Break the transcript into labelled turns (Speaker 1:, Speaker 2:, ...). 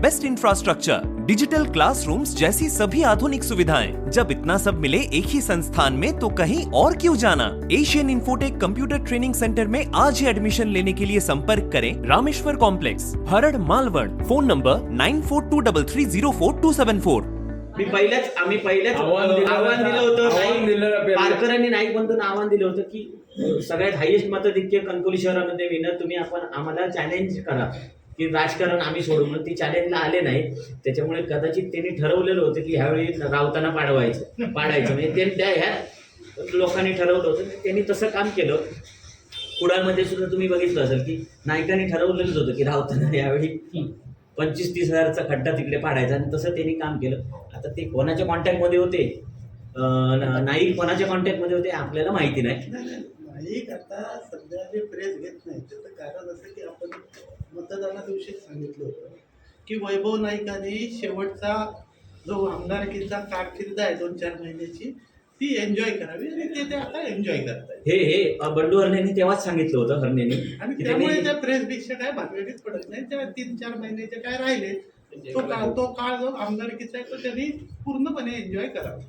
Speaker 1: best infrastructure digital classrooms जैसी सभी आधुनिक सुविधाएँ। जब इतना सब मिले एक ही संस्थान में तो कहीं और क्यों जाना? Asian infotech computer training centre में आज ही एडमिशन लेने के लिए संपर्क करें Rameshwar complex Harad Malvad phone number nine four two double three zero four two seven four
Speaker 2: मी पहिल्याच आम्ही पहिल्याच
Speaker 3: आव्हान दिलं-
Speaker 2: आव्हान दिलं होतं
Speaker 3: आव्हान दिलं
Speaker 2: नाईक-
Speaker 3: आपल्याला.
Speaker 2: पारकर आणि नाईक बंधूंना आव्हान दिलं होतं की सगळ्यात हायेस्ट मताधिक्य कणकवली शहरामध्ये विनर तुम्ही आपण आम्हाला चॅलेंज करा. की राजकारण आम्ही सोडू म्हणून ती चॅलेंजला आले नाही त्याच्यामुळे कदाचित त्यांनी ठरवलेलं होतं की ह्यावेळी रावताना पाडवायचं. पाडायचं. म्हणजे ते त्या ह्या लोकांनी ठरवलं होतं. त्यांनी तसं काम केलं. कुडाळमध्ये सुद्धा तुम्ही बघितलं असेल की नायकाने ठरवलेलंच होतं की रावताना यावेळी पंचवीस तीस हजारचा खड्डा तिकडे पाडायचा आणि तसं त्यांनी काम केलं. आता ते कोणाच्या कॉन्टॅक्टमध्ये होते? नाईक कोणाच्या कॉन्टॅक्टमध्ये होते? आपल्याला माहिती नाही.
Speaker 4: नाईक आता सध्या प्रेस घेत नाही. त्याचं कारण असं की आपण मतदाना दिवशीच सांगितलं होतं की वैभव नाईकांनी शेवटचा जो आमदारकीचा कारकीर्द आहे दोन चार महिन्याची ती एन्जॉय करावी आणि ते ते आता एन्जॉय करतायत.
Speaker 2: हे हे बंडू हरणेंनी तेव्हाच सांगितलं होतं हरणेंनी
Speaker 4: आणि त्यामुळे त्या प्रेसपेक्षा काय भानगडीत पडत नाही त्या तीन चार महिन्याचे काय राहिले तो काळ तो काळ जो आमदारकीचा आहे तो त्यांनी पूर्णपणे एन्जॉय करावा.